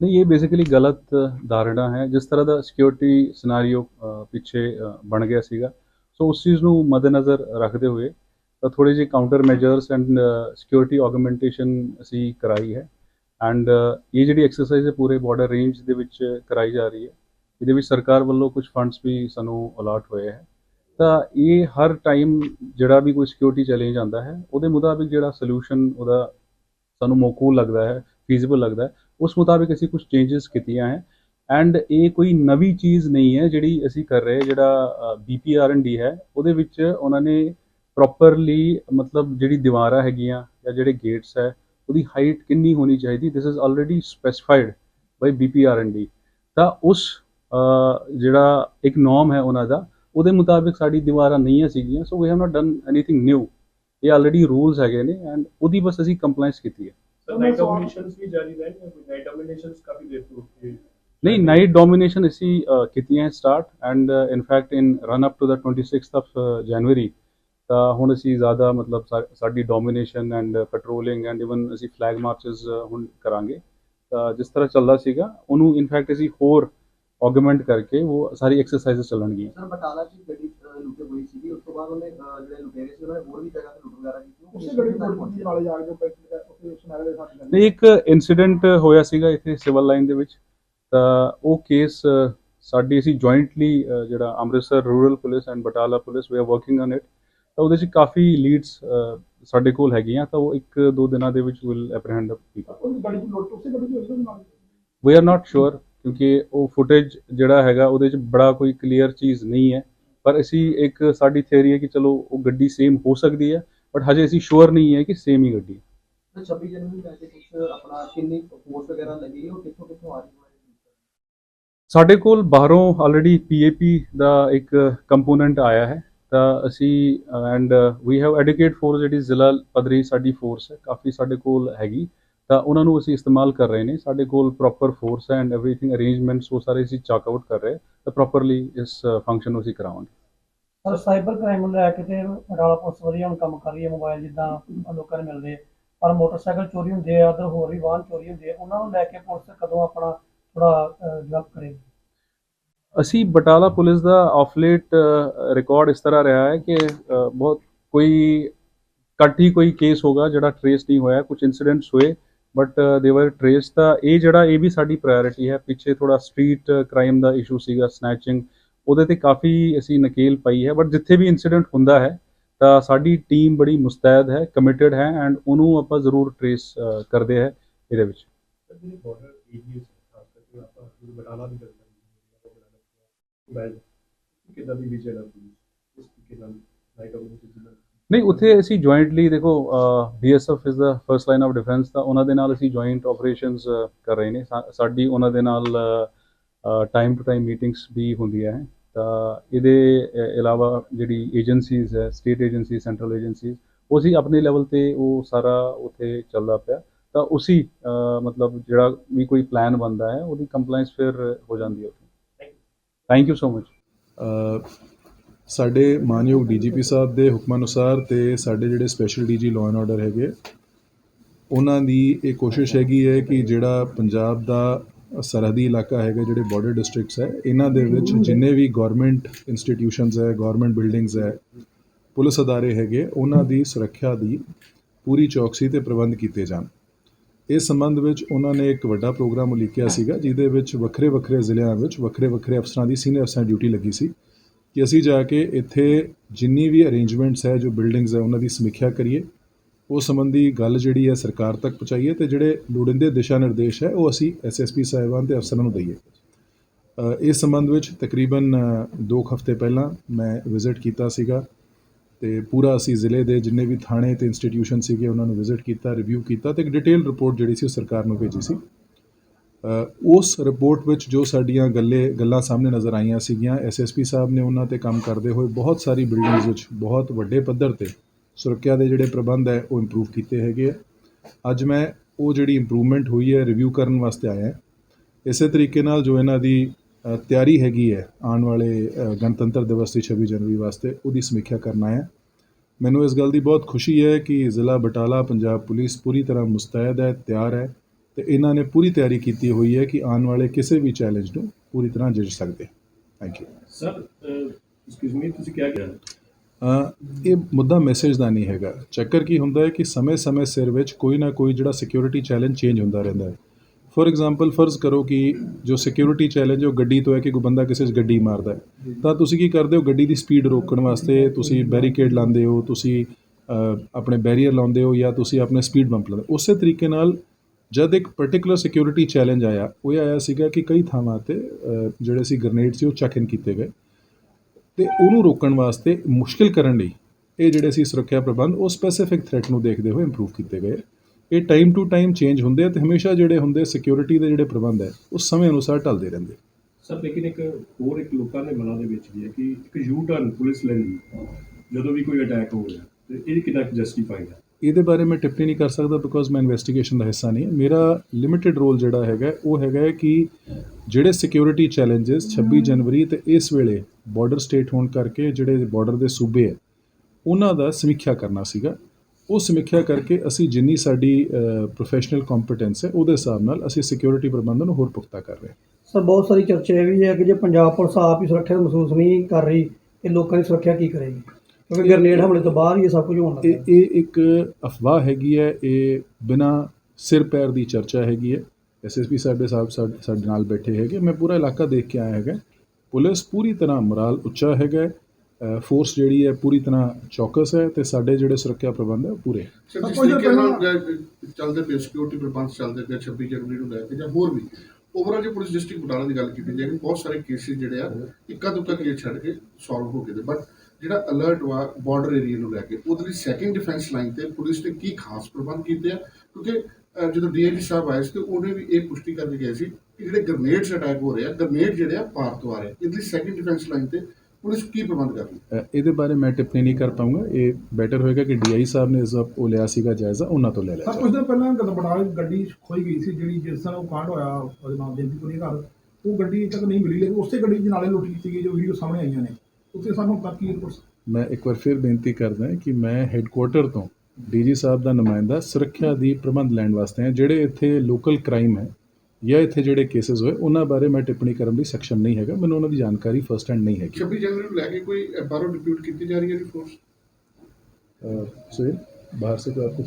ਨਹੀਂ, ਇਹ ਬੇਸਿਕਲੀ ਗਲਤ ਧਾਰਨਾ ਹੈ। ਜਿਸ ਤਰ੍ਹਾਂ ਦਾ ਸਿਕਿਉਰਿਟੀ ਸਿਨੈਰੀਓ ਪਿੱਛੇ ਬਣ ਗਿਆ ਸੀਗਾ। ਸੋ ਉਸ ਚੀਜ਼ ਨੂੰ ਮੱਦੇਨਜ਼ਰ ਰੱਖਦੇ ਹੋਏ ਤਾਂ ਥੋੜੇ ਜਿਹੇ counter measures and security augmentation ਅਸੀਂ ਕਰਾਈ ਹੈ। ਐਂਡ ਇਹ ਜਿਹੜੀ ਐਕਸਰਸਾਈਜ਼ ਹੈ ਪੂਰੇ ਬਾਰਡਰ ਰੇਂਜ ਦੇ ਵਿੱਚ ਕਰਾਈ ਜਾ ਰਹੀ ਹੈ। ਇਹਦੇ ਵਿੱਚ ਸਰਕਾਰ ਵੱਲੋਂ ਕੁਝ ਫੰਡਸ ਵੀ ਸਾਨੂੰ ਅਲਾਟ ਹੋਏ ਹੈ। ਤਾਂ ਇਹ ਹਰ ਟਾਈਮ ਜਿਹੜਾ ਵੀ ਕੋਈ ਸਿਕਿਉਰਿਟੀ ਚੈਲੰਜ ਆਉਂਦਾ ਹੈ, ਉਹਦੇ ਮੁਤਾਬਿਕ ਜਿਹੜਾ ਸੋਲੂਸ਼ਨ ਉਹਦਾ ਸਾਨੂੰ ਮੌਕੂਲ ਲੱਗਦਾ ਹੈ ਫੀਜ਼ੀਬਲ ਲੱਗਦਾ ਹੈ ਉਸ ਮੁਤਾਬਿਕ ਅਸੀਂ ਕੁਝ ਚੇਂਜਸ ਕੀਤੀਆਂ ਹੈ। ਐਂਡ ਇਹ ਕੋਈ ਨਵੀਂ ਚੀਜ਼ ਨਹੀਂ ਹੈ ਜਿਹੜੀ ਅਸੀਂ ਕਰ ਰਹੇ, ਜਿਹੜਾ ਬੀਪੀਆਰਐਨਡੀ ਹੈ। ਉਹਦੇ ਵਿੱਚ ਉਹਨਾਂ ਨੇ ਪ੍ਰੋਪਰਲੀ ਮਤਲਬ ਜਿਹੜੀ ਦੀਵਾਰਾਂ ਹੈਗੀਆਂ ਜਾਂ ਜਿਹੜੇ ਗੇਟਸ ਹੈ, ਉਹਦੀ ਹਾਈਟ ਕਿੰਨੀ ਹੋਣੀ ਚਾਹੀਦੀ? This is already specified by BPRND ਤਾਂ ਉਸ ਜਿਹੜਾ ਇੱਕ ਨੋਮ ਹੈ ਉਹਨਾਂ ਦਾ, ਉਹਦੇ ਮੁਤਾਬਿਕ ਸਾਡੀ ਦੀਵਾਰਾਂ ਨਹੀਂ ਸੀਗੀਆਂ so we have not done anything new ਇਹ ਆਲਰੇਡੀ ਰੂਲਸ ਹੈਗੇ ਨੇ ਐਂਡ ਉਹਦੀ ਬਸ ਅਸੀਂ ਕੰਪਲਾਈਂਸ ਕੀਤੀ ਹੈ। ਸਰ ਨਾਈਟ ਡੋਮੀਨੇਸ਼ਨਸ ਵੀ ਜਾਰੀ ਰਹੇ ਨੇ ਨਾਈਟ ਡੋਮੀਨੇਸ਼ਨਸ ਕਾਫੀ ਦੇਰ ਤੋਂ ਉੱਥੇ ਨਹੀਂ ਨਾਈਟ ਡੋਮੀਨੇਸ਼ਨ ਅਸੀਂ ਅ, ਕੀਤੀਆਂ start and in fact in run up to the 26th of January ਤਾਂ ਹੁਣ ਅਸੀਂ ਜ਼ਿਆਦਾ ਮਤਲਬ ਸਾਡੀ domination and patrolling and even ਅਸੀਂ ਫਲੈਗ ਮਾਰਚਸ ਹੁਣ ਕਰਾਂਗੇ। ਤਾਂ ਜਿਸ ਤਰ੍ਹਾਂ ਚੱਲਦਾ ਸੀਗਾ ਉਹਨੂੰ ਇਨ ਫੈਕਟ ਅਸੀਂ ਹੋਰ ਆਗਮੈਂਟ ਕਰਕੇ ਉਹ ਸਾਰੀ ਐਕਸਰਸਾਈਜ਼ਸ ਚੱਲਣਗੀਆਂ। ਸਰ ਬਟਾਲਾ ਚ ਗੱਡੀ ਲੁੱਟ ਹੋਈ ਸੀਗੀ ਉਸ ਤੋਂ ਬਾਅਦ ਉਹਨੇ ਜਿਹੜੇ ਲੁਟੇਰੇ ਸੀ ਉਹਨਾਂ ਨੇ ਹੋਰ ਵੀ ਜਗ੍ਹਾ ਤੇ ਲੁੱਟ ਵਗੈਰਾ ਕੀਤੀ। ਉਸੇ ਗੱਡੀ ਕੋਲ ਪਹੁੰਚੀ ਨਾਲੇ ਜਾ ਕੇ ਜੋ ਪੈਸੇ ਉੱਥੇ ਸੁਨਾਰੇ ਦੇ ਸਾਥ ਨਹੀਂ ਇੱਕ ਇਨਸੀਡੈਂਟ ਹੋਇਆ ਸੀਗਾ ਇੱਥੇ ਸਿਵਲ ਲਾਈਨ ਦੇ ਵਿੱਚ। ਤਾਂ ਉਹ ਕੇਸ ਸਾਡੀ ਅਸੀਂ ਜੁਆਇੰਟਲੀ ਜਿਹੜਾ Amritsar rural police and Batala police we are working on it ਤਾਂ ਉਹਦੇ 'ਚ ਕਾਫੀ ਲੀਡਸ ਸਾਡੇ ਕੋਲ ਹੈਗੀਆਂ ਤਾਂ ਉਹ ਇੱਕ ਦੋ ਦਿਨਾਂ ਦੇ ਵਿੱਚ ਵਿਲ ਐਪਰੀਹੈਂਡ ਪੀਪਲ ਉਹ ਉਸੇ ਹੋਈ ਉਹਦੇ ਨਾਲ? ਵੀ ਆਰ ਨਾਟ ਸ਼ੋਰ ਕਿਉਂਕਿ ਉਹ ਫੁਟੇਜ ਜਿਹੜਾ ਹੈਗਾ ਉਹਦੇ 'ਚ ਬੜਾ ਕੋਈ ਕਲੀਅਰ ਚੀਜ਼ ਨਹੀਂ ਹੈ। ਪਰ ਅਸੀਂ ਇੱਕ ਸਾਡੀ ਥਿਉਰੀ ਹੈ ਕਿ ਚਲੋ ਉਹ ਗੱਡੀ ਸੇਮ ਹੋ ਸਕਦੀ ਹੈ। ਬਟ ਹਜੇ ਅਸੀਂ ਸ਼ੋਰ ਨਹੀਂ ਹੈ ਕਿ ਸੇਮ ਹੀ ਗੱਡੀ ਹੈ। ਤੇ 26 ਜਨਵਰੀ ਦਾ ਕੁਝ ਆਪਣਾ ਕਿੰਨੀ ਫੋਰਸ ਵਗੈਰਾ ਲੱਗੀ ਉਹ ਕਿੱਥੋਂ ਕਿੱਥੋਂ ਆ ਰਹੀ ਹੈ? ਸਾਡੇ ਕੋਲ ਬਾਹਰੋਂ ਆਲਰੇਡੀ ਪੀਏਪੀ ਦਾ ਇੱਕ ਕੰਪੋਨੈਂਟ ਆਇਆ ਹੈ। ਤਾਂ ਅਸੀਂ and we have educate force ਜਿਹੜੀ ਜ਼ਿਲ੍ਹਾ ਪੱਧਰੀ ਸਾਡੀ ਫੋਰਸ ਹੈ ਕਾਫੀ ਸਾਡੇ ਕੋਲ ਹੈਗੀ। ਤਾਂ ਉਹਨਾਂ ਨੂੰ ਅਸੀਂ ਇਸਤੇਮਾਲ ਕਰ ਰਹੇ ਨੇ। ਸਾਡੇ ਕੋਲ ਪ੍ਰੋਪਰ ਫੋਰਸ ਹੈ ਐਂਡ ਐਵਰੀਥਿੰਗ ਅਰੇਂਜਮੈਂਟਸ ਉਹ ਸਾਰੇ ਅਸੀਂ ਚੱਕ ਆਊਟ ਕਰ ਰਹੇ ਤਾਂ ਪ੍ਰੋਪਰਲੀ ਇਸ ਫੰਕਸ਼ਨ ਨੂੰ ਅਸੀਂ ਕਰਾਵਾਂਗੇ। ਸਰ ਸਾਈਬਰ ਕ੍ਰਾਈਮ ਨੂੰ ਲੈ ਕੇ ਤੇ ਬਟਾਲਾ ਪੁਲਿਸ ਵਧੀਆ ਹੁਣ ਕੰਮ ਕਰ ਰਹੀ ਹੈ, ਮੋਬਾਈਲ ਜਿੱਦਾਂ ਲੋਕਾਂ ਨੂੰ ਮਿਲਦੇ ਆ। ਪਰ ਮੋਟਰਸਾਈਕਲ ਚੋਰੀ ਹੁੰਦੇ ਆ ਅਦਰ ਹੋਰ ਵੀ ਵਾਹਨ ਚੋਰੀ ਹੁੰਦੇ ਆ, ਉਹਨਾਂ ਨੂੰ ਲੈ ਕੇ ਪੁਲਿਸ ਕਦੋਂ ਆਪਣਾ ਥੋੜਾ ਡਿਵੈਲਪ ਕਰੇਗੀ ਅਸੀਂ ਬਟਾਲਾ ਪੁਲਿਸ ਦਾ ਆਫਲੇਟ ਰਿਕਾਰਡ ਇਸ ਤਰ੍ਹਾਂ ਰਿਹਾ ਹੈ ਕਿ ਬਹੁਤ ਕੋਈ ਘੱਟ ਹੀ ਕੋਈ ਕੇਸ ਹੋਗਾ ਜਿਹੜਾ ਟਰੇਸ ਨਹੀਂ ਹੋਇਆ ਕੁਝ ਇਨਸੀਡੈਂਟਸ ਹੋਏ ਬਟ ਦੇ ਵਰ ਟਰੇਸ ਤਾਂ ਇਹ ਜਿਹੜਾ ਇਹ ਵੀ ਸਾਡੀ ਪ੍ਰਾਇੋਰਟੀ ਹੈ, ਪਿੱਛੇ ਥੋੜਾ ਸਟਰੀਟ ਕ੍ਰਾਈਮ ਦਾ ਇਸ਼ੂ ਸੀਗਾ ਸਨੈਚਿੰਗ ਉਹਦੇ ਤੇ ਕਾਫੀ ਅਸੀਂ ਨਕੇਲ ਪਈ ਹੈ ਬਟ ਜਿੱਥੇ ਵੀ ਇਨਸੀਡੈਂਟ ਹੁੰਦਾ ਹੈ ਤਾਂ ਸਾਡੀ ਟੀਮ ਬੜੀ ਮੁਸਤੈਦ ਹੈ ਕਮਿਟਡ ਹੈ ਐਂਡ ਉਹਨੂੰ ਆਪਾਂ ਜ਼ਰੂਰ ਟਰੇਸ ਕਰਦੇ ਹੈ ਇਹਦੇ ਵਿੱਚ। ਨਹੀਂ ਉੱਥੇ ਅਸੀਂ ਜੁਆਇੰਟਲੀ ਦੇਖੋ BSF is the first line of defence ਤਾਂ ਉਹਨਾਂ ਦੇ ਨਾਲ ਅਸੀਂ ਜੁਆਇੰਟ ਆਪਰੇਸ਼ਨਸ ਕਰ ਰਹੇ ਨੇ। ਸਾਡੀ ਉਹਨਾਂ ਦੇ ਨਾਲ ਟਾਈਮ ਟੂ ਟਾਈਮ ਮੀਟਿੰਗਸ ਵੀ ਹੁੰਦੀਆਂ ਹੈ। ਤਾਂ ਇਹਦੇ ਇਲਾਵਾ ਜਿਹੜੀ ਏਜੰਸੀਜ਼ ਹੈ ਸਟੇਟ ਏਜੰਸੀ ਸੈਂਟਰਲ ਏਜੰਸੀਜ਼ ਉਹ ਆਪਣੇ ਲੈਵਲ ਤੇ ਉਹ ਸਾਰਾ ਉੱਥੇ ਚੱਲਦਾ ਪਿਆ। ਤਾਂ ਉਸੀ ਮਤਲਬ ਜਿਹੜਾ ਵੀ ਕੋਈ ਪਲਾਨ ਬਣਦਾ ਹੈ ਉਹਦੀ ਕੰਪਲਾਈਂਸ ਫਿਰ ਹੋ ਜਾਂਦੀ ਹੈ ਉੱਥੇ। ਥੈਂਕ ਯੂ ਸੋ ਮਚ ਸਾਡੇ ਮਾਨਯੋਗ ਡੀਜੀਪੀ ਸਾਹਿਬ ਦੇ ਹੁਕਮ ਅਨੁਸਾਰ ਤੇ ਸਾਡੇ ਜਿਹੜੇ special DG law and order ਹੈਗੇ ਉਹਨਾਂ ਦੀ ਇਹ ਕੋਸ਼ਿਸ਼ ਹੈਗੀ ਹੈ ਕਿ ਜਿਹੜਾ ਪੰਜਾਬ ਦਾ ਸਰਹੱਦੀ ਇਲਾਕਾ ਹੈਗਾ ਜਿਹੜੇ ਬਾਰਡਰ ਡਿਸਟ੍ਰਿਕਟਸ ਹੈ, ਇਹਨਾਂ ਦੇ ਵਿੱਚ ਜਿੰਨੇ ਵੀ ਗਵਰਨਮੈਂਟ ਇੰਸਟੀਟਿਊਸ਼ਨਸ ਹੈ ਗਵਰਨਮੈਂਟ ਬਿਲਡਿੰਗਸ ਹੈ, ਪੁਲਿਸ ਅਦਾਰੇ ਹੈਗੇ, ਉਹਨਾਂ ਦੀ ਸੁਰੱਖਿਆ ਦੀ ਪੂਰੀ ਚੌਕਸੀ ਤੇ ਪ੍ਰਬੰਧ ਕੀਤੇ ਜਾਣ। ਇਸ ਸੰਬੰਧ ਵਿੱਚ ਉਹਨਾਂ ਨੇ ਇੱਕ ਵੱਡਾ ਪ੍ਰੋਗਰਾਮ ਉਲੀਕਿਆ ਸੀਗਾ, ਜਿਹਦੇ ਵਿੱਚ ਵੱਖਰੇ ਵੱਖਰੇ ਜ਼ਿਲ੍ਹਿਆਂ ਵਿੱਚ ਵੱਖਰੇ ਵੱਖਰੇ ਅਫਸਰਾਂ ਦੀ ਸੀਨੀਅਰ ਅਫਸਰਾਂ ਡਿਊਟੀ ਲੱਗੀ ਸੀ ਕਿ ਅਸੀਂ ਜਾ ਕੇ ਇੱਥੇ ਜਿੰਨੀ ਵੀ ਅਰੇਂਜਮੈਂਟਸ ਹੈ, ਜੋ ਬਿਲਡਿੰਗਸ ਹੈ, ਉਹਨਾਂ ਦੀ ਸਮੀਖਿਆ ਕਰੀਏ। ਉਸ ਸੰਬੰਧੀ ਗੱਲ ਜਿਹੜੀ ਹੈ ਸਰਕਾਰ ਤੱਕ ਪਹੁੰਚਾਈਏ ਤੇ ਜਿਹੜੇ ਲੋੜੀਂਦੇ ਦਿਸ਼ਾ ਨਿਰਦੇਸ਼ ਹੈ, ਉਹ ਅਸੀਂ ਐਸਐਸਪੀ ਸਾਹਿਬਾਨ ਤੇ ਅਫਸਰਾਂ ਨੂੰ ਦਈਏ। ਇਸ ਸੰਬੰਧ ਵਿੱਚ ਤਕਰੀਬਨ 2 ਹਫ਼ਤੇ ਪਹਿਲਾਂ ਮੈਂ ਵਿਜ਼ਿਟ ਕੀਤਾ ਸੀਗਾ ਤੇ ਪੂਰਾ ਅਸੀਂ ਜ਼ਿਲ੍ਹੇ ਦੇ ਜਿੰਨੇ ਵੀ ਥਾਣੇ ਤੇ ਇੰਸਟੀਟਿਊਸ਼ਨ ਸੀਗੇ, ਉਹਨਾਂ ਨੂੰ ਵਿਜ਼ਿਟ ਕੀਤਾ ਰਿਵਿਊ ਕੀਤਾ ਤੇ ਇੱਕ ਡਿਟੇਲ ਰਿਪੋਰਟ ਜਿਹੜੀ ਸੀ ਉਹ ਸਰਕਾਰ ਨੂੰ ਭੇਜੀ ਸੀ। ਉਸ ਰਿਪੋਰਟ ਵਿੱਚ ਜੋ ਸਾਡੀਆਂ ਗੱਲੇ, ਗੱਲਾਂ ਸਾਹਮਣੇ ਨਜ਼ਰ ਆਈਆਂ ਸੀਗੀਆਂ ਐਸਐਸਪੀ ਸਾਹਿਬ ਨੇ ਉਹਨਾਂ ਤੇ ਕੰਮ ਕਰਦੇ ਹੋਏ ਬਹੁਤ ਸਾਰੀ ਬਿਲਡਿੰਗਸ ਵਿੱਚ, ਬਹੁਤ ਵੱਡੇ ਪੱਧਰ ਤੇ ਸੁਰੱਖਿਆ ਦੇ ਜਿਹੜੇ ਪ੍ਰਬੰਧ ਹੈ ਉਹ ਇੰਪਰੂਵ ਕੀਤੇ ਹੈਗੇ ਆ। ਅੱਜ ਮੈਂ ਉਹ ਜਿਹੜੀ ਇੰਪਰੂਵਮੈਂਟ ਹੋਈ ਹੈ ਰਿਵਿਊ ਕਰਨ ਵਾਸਤੇ ਆਇਆ ਇਸੇ ਤਰੀਕੇ ਨਾਲ ਜੋ ਇਹਨਾਂ ਦੀ ਤਿਆਰੀ ਹੈਗੀ ਹੈ ਆਉਣ ਵਾਲੇ ਗਣਤੰਤਰ ਦਿਵਸ ਦੀ 26 ਜਨਵਰੀ ਵਾਸਤੇ ਉਹਦੀ ਸਮੀਖਿਆ ਕਰਨਾ ਆਇਆ ਮੈਨੂੰ ਇਸ ਗੱਲ ਦੀ ਬਹੁਤ ਖੁਸ਼ੀ ਹੈ ਕਿ ਜ਼ਿਲ੍ਹਾ ਬਟਾਲਾ ਪੰਜਾਬ ਪੁਲਿਸ ਪੂਰੀ ਤਰ੍ਹਾਂ ਮੁਸਤੈਦ ਹੈ ਤਿਆਰ ਹੈ ਤੇ ਇਹਨਾਂ ਨੇ ਪੂਰੀ ਤਿਆਰੀ ਕੀਤੀ ਹੋਈ ਹੈ ਕਿ ਆਉਣ ਵਾਲੇ ਕਿਸੇ ਵੀ ਚੈਲੰਜ ਨੂੰ ਪੂਰੀ ਤਰ੍ਹਾਂ ਜੱਜ ਸਕਦੇ। Thank you sir excuse me ਤੁਸੀਂ ਕਿਹਾ ਗਿਆ ਅ, ਇਹ ਮੁੱਦਾ ਮੈਸੇਜ ਦਾ ਨਹੀਂ ਹੈਗਾ। ਚੱਕਰ ਕੀ ਹੁੰਦਾ ਹੈ ਕਿ ਸਮੇਂ-ਸਮੇਂ ਸਿਰ ਵਿੱਚ ਕੋਈ ਨਾ ਕੋਈ ਜਿਹੜਾ ਸਿਕਿਉਰਿਟੀ ਚੈਲੰਜ ਚੇਂਜ ਹੁੰਦਾ ਰਹਿੰਦਾ ਹੈ। ਫੋਰ ਐਗਜ਼ਾਮਪਲ ਫਰਜ਼ ਕਰੋ ਕਿ ਜੋ ਸਿਕਿਉਰਿਟੀ ਚੈਲੰਜ ਉਹ ਗੱਡੀ ਤੋਂ ਹੈ ਕਿ ਕੋਈ ਬੰਦਾ ਕਿਸੇ 'ਚ ਗੱਡੀ ਮਾਰਦਾ ਹੈ। ਤਾਂ ਤੁਸੀਂ ਕੀ ਕਰਦੇ ਹੋ? ਗੱਡੀ ਦੀ ਸਪੀਡ ਰੋਕਣ ਵਾਸਤੇ ਤੁਸੀਂ ਬੈਰੀਕੇਡ ਲਾਉਂਦੇ ਹੋ, ਤੁਸੀਂ ਆਪਣੇ ਬੈਰੀਅਰ ਲਾਉਂਦੇ ਹੋ ਜਾਂ ਤੁਸੀਂ ਆਪਣੇ ਸਪੀਡ ਬੰਪ ਲਾਉਂਦੇ ਹੋ। ਉਸੇ ਤਰੀਕੇ ਨਾਲ ਜਦ ਇੱਕ ਪਾਰਟਿਕੂਲਰ ਸਿਕਿਉਰਿਟੀ ਚੈਲੰਜ ਆਇਆ, ਉਹ ਇਹ ਆਇਆ ਸੀਗਾ ਕਿ ਕਈ ਥਾਵਾਂ ਤੇ ਜਿਹੜੇ ਸੀ ਗ੍ਰੇਨੇਡ ਸੀ, ਉਹ ਚੈੱਕ ਇਨ ਕੀਤੇ ਗਏ। ਤੇ ਉਹਨੂੰ ਰੋਕਣ ਵਾਸਤੇ ਮੁਸ਼ਕਿਲ ਕਰਨ ਲਈ ਇਹ ਜਿਹੜੇ ਸੀ ਸੁਰੱਖਿਆ ਪ੍ਰਬੰਧ ਉਹ ਸਪੈਸੀਫਿਕ ਥ੍ਰੈਟ ਨੂੰ ਦੇਖਦੇ ਹੋਏ ਇੰਪਰੂਵ ਕੀਤੇ ਗਏ ਇਹ ਟਾਈਮ ਟੂ ਟਾਈਮ ਚੇਂਜ ਹੁੰਦੇ ਆ ਤੇ ਹਮੇਸ਼ਾ ਜਿਹੜੇ ਹੁੰਦੇ ਸਿਕਿਉਰਿਟੀ ਦੇ ਜਿਹੜੇ ਪ੍ਰਬੰਧ ਹੈ ਉਹ ਸਮੇਂ ਅਨੁਸਾਰ ਢਲਦੇ ਰਹਿੰਦੇ ਸਰ ਲੇਕਿਨ ਇੱਕ ਹੋਰ ਇੱਕ ਲੋਕਾਂ ਦੇ ਮਨਾਂ ਦੇ ਵਿੱਚ ਵੀ ਹੈ ਕਿ ਇੱਕ ਯੂ ਟਰਨ ਪੁਲਿਸ ਲੈਂਦੀ ਜਦੋਂ ਵੀ ਕੋਈ ਅਟੈਕ ਹੋ ਰਿਹਾ ਤੇ ਇਹ ਕਿੰਨਾ ਜਸਟੀਫਾਈਡ ਹੈ? ਇਹਦੇ ਬਾਰੇ ਮੈਂ ਟਿੱਪਣੀ ਨਹੀਂ ਕਰ ਸਕਦਾ ਬਿਕੋਜ਼ ਮੈਂ ਇਨਵੈਸਟੀਗੇਸ਼ਨ ਦਾ ਹਿੱਸਾ ਨਹੀਂ ਮੇਰਾ ਲਿਮਿਟਿਡ ਰੋਲ ਜਿਹੜਾ ਹੈਗਾ ਉਹ ਹੈਗਾ ਕਿ ਜਿਹੜੇ ਸਿਕਿਉਰਿਟੀ ਚੈਲੰਜਸ 26 ਜਨਵਰੀ ਤੇ ਇਸ ਵੇਲੇ ਬਾਰਡਰ ਸਟੇਟ ਹੋਣ ਕਰਕੇ ਜਿਹੜੇ ਬਾਰਡਰ ਦੇ ਸੂਬੇ ਹੈ ਉਹਨਾਂ ਦਾ ਸਮੀਖਿਆ ਕਰਨਾ ਸੀਗਾ। ਉਹ ਸਮੀਖਿਆ ਕਰਕੇ ਅਸੀਂ ਜਿੰਨੀ ਸਾਡੀ ਪ੍ਰੋਫੈਸ਼ਨਲ ਕੰਪੀਟੈਂਸ ਹੈ ਉਹਦੇ ਹਿਸਾਬ ਨਾਲ ਅਸੀਂ ਸਿਕਿਉਰਿਟੀ ਪ੍ਰਬੰਧਨ ਨੂੰ ਹੋਰ ਪੁਖਤਾ ਕਰ ਰਹੇ ਹਾਂ। ਸਰ ਬਹੁਤ ਸਾਰੀ ਚਰਚਾ ਇਹ ਵੀ ਹੈ ਕਿ ਜੇ ਪੰਜਾਬ ਪੁਲਿਸ ਆਪ ਹੀ ਸੁਰੱਖਿਆ ਮਹਿਸੂਸ ਨਹੀਂ ਕਰ ਰਹੀ ਤੇ ਲੋਕਾਂ ਦੀ ਸੁਰੱਖਿਆ ਕੀ ਕਰੇਗੀ? ਕਿਉਂਕਿ ਗ੍ਰਨੇਡ ਹਮਲੇ ਤੋਂ ਬਾਅਦ ਇਹ ਸਭ ਕੁਝ ਹੋਣ ਲੱਗਾ ਇਹ ਇੱਕ ਅਫਵਾਹ ਹੈਗੀ ਹੈ ਇਹ ਬਿਨਾ ਸਿਰ ਪੈਰ ਦੀ ਚਰਚਾ ਹੈਗੀ ਹੈ। ਐਸਐਸਪੀ ਸਾਹਿਬ ਸਾਡੇ ਸਾਡੇ ਨਾਲ ਬੈਠੇ ਹੈਗੇ। ਮੈਂ ਪੂਰਾ ਇਲਾਕਾ ਦੇਖ ਕੇ ਆਇਆ ਹੈਗਾ। ਪੁਲਿਸ ਪੂਰੀ ਤਰ੍ਹਾਂ ਮੋਰਾਲ ਉੱਚਾ ਹੈਗਾ ਫੋਰਸ ਜਿਹੜੀ ਹੈ ਪੂਰੀ ਤਰ੍ਹਾਂ ਚੌਕਸ ਹੈ ਤੇ ਸਾਡੇ ਜਿਹੜੇ ਸੁਰੱਖਿਆ ਪ੍ਰਬੰਧ ਹੈ ਪੂਰੇ ਸਰ, ਜਿਸ ਤਰੀਕੇ ਨਾਲ ਚੱਲਦੇ ਪਏ ਸਿਕਿਉਰਿਟੀ ਪ੍ਰਬੰਧ ਚੱਲਦੇ ਪਏ 26 ਜਨਵਰੀ ਨੂੰ ਲੈ ਕੇ ਜਾਂ ਹੋਰ ਵੀ, ਓਵਰਆਲ ਜੇ ਪੁਲਿਸ ਡਿਸਟ੍ਰਿਕਟ ਬਟਾਲਾ ਦੀ ਗੱਲ ਕੀਤੀ ਜਾਏ ਬਹੁਤ ਸਾਰੇ ਕੇਸਿਸ ਜਿਹੜੇ ਆ, ਇੱਕਾ ਦੁੱਕਾ ਕੇਸ ਛੱਡ ਕੇ ਸੋਲਵ ਹੋ ਗਏ ਨੇ। ਬਟ ਜਿਹੜਾ ਅਲਰਟ ਵਾ ਬਾਰਡਰ ਏਰੀਆ ਨੂੰ ਲੈ ਕੇ, ਉਹਦੇ ਲਈ ਸੈਕਿੰਡ ਡਿਫੈਂਸ ਲਾਈਨ ਤੇ ਪੁਲਿਸ ਨੇ ਕੀ ਖਾਸ ਪ੍ਰਬੰਧ ਕੀਤੇ ਆ? ਕਿਉਂਕਿ ਜਦੋਂ ਡੀਆਈਜੀ ਸਾਹਿਬ ਆਏ ਸੀ ਤੇ ਉਹਨੇ ਵੀ ਇਹ ਪੁਸ਼ਟੀ ਕਰਕੇ ਗਏ ਸੀ ਕਿ ਜਿਹੜੇ ਗ੍ਰਨੇਡਸ ਅਟੈਕ ਹੋ ਰਹੇ ਆ ਗ੍ਰਨੇਡ ਜਿਹੜੇ ਆ ਪਾਰ ਤੋਂ ਆ ਰਹੇ ਇਹਦੇ ਲਈ ਸੈਕਿੰਡ ਡਿਫੈਂਸ ਲਾਈਨ ਤੇ ਪੁਲਿਸ ਕੀ ਪ੍ਰਬੰਧ ਕਰ ਰਹੀ ਇਹਦੇ ਬਾਰੇ ਮੈਂ ਟਿੱਪਣੀ ਨਹੀਂ ਕਰ ਪਾਉਂਗਾ ਇਹ ਬੈਟਰ ਹੋਏਗਾ ਕਿ ਡੀਆਈ ਸਾਹਿਬ ਨੇ ਇਸ ਵਕਤ ਉਹ ਲਿਆ ਸੀਗਾ ਜਾਇਜ਼ਾ ਉਹਨਾਂ ਤੋਂ ਲੈ ਲਿਆ ਸਰ। ਕੁਝ ਦਿਨ ਪਹਿਲਾਂ ਬਟਾਲੇ ਗੱਡੀ ਖੋਈ ਗਈ ਸੀ ਜਿਹੜੀ ਜਿਸ ਤਰ੍ਹਾਂ ਉਹ ਕਾਂਡ ਹੋਇਆ ਉਹਦੇ ਨਾਮ ਜੰਤੀ ਪੁਰੀ ਘਰ ਉਹ ਗੱਡੀ ਤੱਕ ਨਹੀਂ ਮਿਲੀ ਲੇਕਿਨ ਉਸੇ ਗੱਡੀ ਦੇ ਨਾਲੇ ਲੁੱਟ ਕੀਤੀ ਗਈ ਜੋ ਵੀਡੀਓ ਸਾਹਮਣੇ ਆਈਆਂ ਨੇ। ਉੱਥੇ ਸਾਨੂੰ ਤੱਕ ਕੀ ਰਿਪੋਰਟ ਮੈਂ ਇੱਕ ਵਾਰ ਫਿਰ ਬੇਨਤੀ ਕਰਦਾ ਹਾਂ ਕਿ ਮੈਂ ਹੈੱਡਕੁਆਟਰ ਤੋਂ ਡੀਜੀ ਸਾਹਿਬ ਦਾ ਨੁਮਾਇੰਦਾ ਸੁਰੱਖਿਆ ਦੀ ਪ੍ਰਬੰਧ ਲੈਣ ਵਾਸਤੇ ਹੈ ਜਿਹੜੇ ਇੱਥੇ ਲੋਕਲ ਕ੍ਰਾਈਮ ਹੈ ਜਾਂ ਇੱਥੇ ਜਿਹੜੇ ਕੇਸਸ ਹੋਏ ਉਹਨਾਂ ਬਾਰੇ ਮੈਂ ਟਿੱਪਣੀ ਕਰਨ ਦੀ ਸક્ષਮ ਨਹੀਂ ਹੈਗਾ। ਮੈਨੂੰ ਉਹਨਾਂ ਦੀ ਜਾਣਕਾਰੀ ਫਰਸਟ ਹੈਂਡ ਨਹੀਂ ਹੈਗੀ। 26 ਜਨਵਰੀ ਨੂੰ ਲੈ ਕੇ ਕੋਈ ਬਾਹਰੋਂ ਡਿਪਿਊਟ ਕੀਤੀ ਜਾ ਰਹੀ ਹੈ ਰਿਪੋਰਟ ਸੋ ਬਾਹਰ ਸੇ ਕੋਈ ਕੁਝ